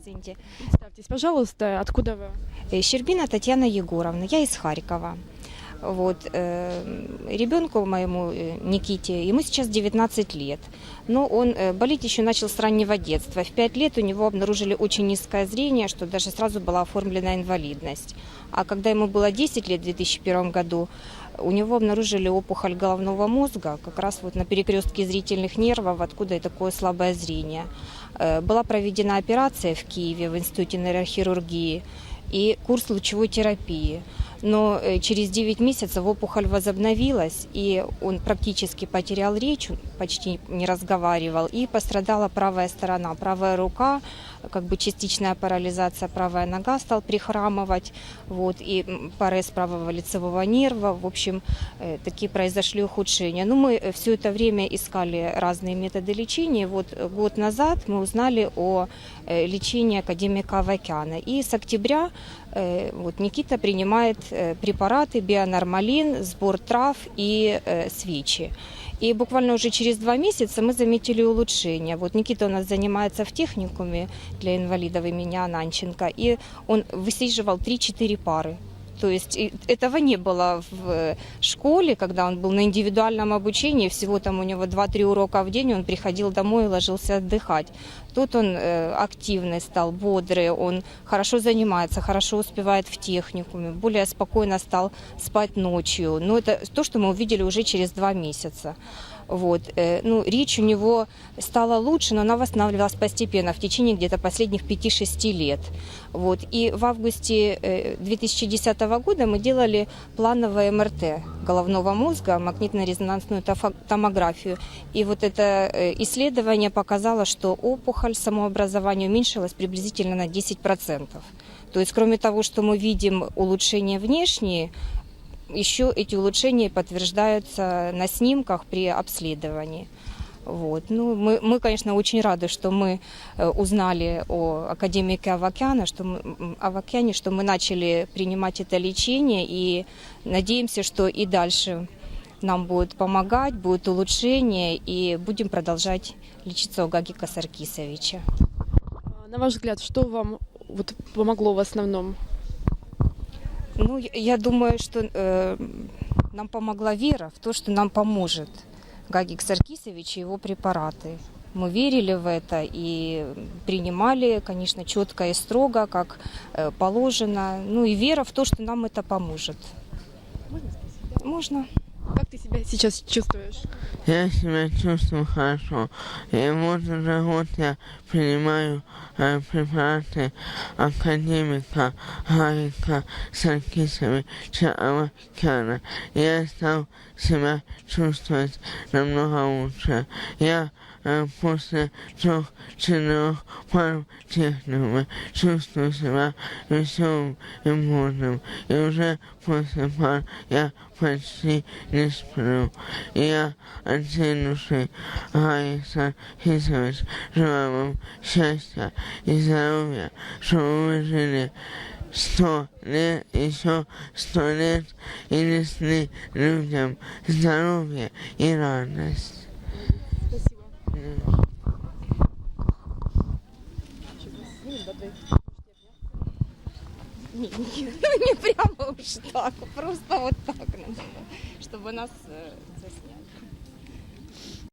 Извините. Представьтесь, пожалуйста, откуда вы? Э, Щербина Татьяна Егоровна, я из Харькова. Вот, э, ребенку моему э, Никите, ему сейчас 19 лет, но он э, болеть еще начал с раннего детства. В 5 лет у него обнаружили очень низкое зрение, что даже сразу была оформлена инвалидность. А когда ему было 10 лет в 2001 году, у него обнаружили опухоль головного мозга, как раз вот на перекрестке зрительных нервов, откуда и такое слабое зрение. Э, Была проведена операция в Киеве в Институте нейрохирургии и курс лучевой терапии. Но э, через 9 месяцев опухоль возобновилась, и он практически потерял речь, почти не разговаривал, и пострадала правая сторона, правая рука, как бы частичная парализация, правая нога стал прихрамывать, вот, и м, парез правого лицевого нерва, в общем, э, такие произошли ухудшения. Ну, мы все это время искали разные методы лечения, вот э, год назад мы узнали о э, лечении академика Авакяна, и с октября э, вот Никита принимает э, препараты бионормалин, сбор трав и э, свечи. И буквально уже через два месяца мы заметили улучшение. Вот Никита у нас занимается в техникуме для инвалидов имени Ананченко, и он высиживал 3-4 пары. То есть этого не было в э, школе, когда он был на индивидуальном обучении, всего там у него 2-3 урока в день, он приходил домой и ложился отдыхать. Тут он э, активный стал, бодрый, он хорошо занимается, хорошо успевает в техникуме, более спокойно стал спать ночью. Но это то, что мы увидели уже через два месяца. Вот. э, Ну, речь у него стала лучше, но она восстанавливалась постепенно в течение где-то последних 5-6 лет. Вот. И в августе э, 2010 года мы делали плановое МРТ головного мозга, магнитно-резонансную томографию. И вот это э, исследование показало, что опухоль самообразования уменьшилась приблизительно на 10%. То есть, кроме того, что мы видим улучшения внешние, еще эти улучшения подтверждаются на снимках при обследовании. Вот. Ну, мы, мы, конечно, очень рады, что мы э, узнали о академике Авакяна, что мы, Авакяне, что мы начали принимать это лечение и надеемся, что и дальше нам будет помогать, будет улучшение и будем продолжать лечиться у Гагика Саркисовича. А, На ваш взгляд, что вам вот помогло в основном? Ну, я- думаю, что э, нам помогла вера в то, что нам поможет Гагик Саркисович и его препараты. Мы верили в это и принимали, конечно, четко и строго, как э, положено. Ну и вера в то, что нам это поможет. Можно? Как ты себя сейчас чувствуешь? Я себя чувствую хорошо. И вот уже год я принимаю э, препараты академика Гарика Саркисовича Авакяна. Я стал себя чувствовать намного лучше. Я э, после трех-четырех пар техникума чувствую себя веселым и бодрым. И уже после пар я почти не сплю. И я от всей души, Гарриса Хисович, желаю вам счастья и здоровья, чтобы вы жили сто лет, еще сто лет и несли людям здоровье и радость. Не, ну не прямо уж так, просто вот так, надо, чтобы нас э,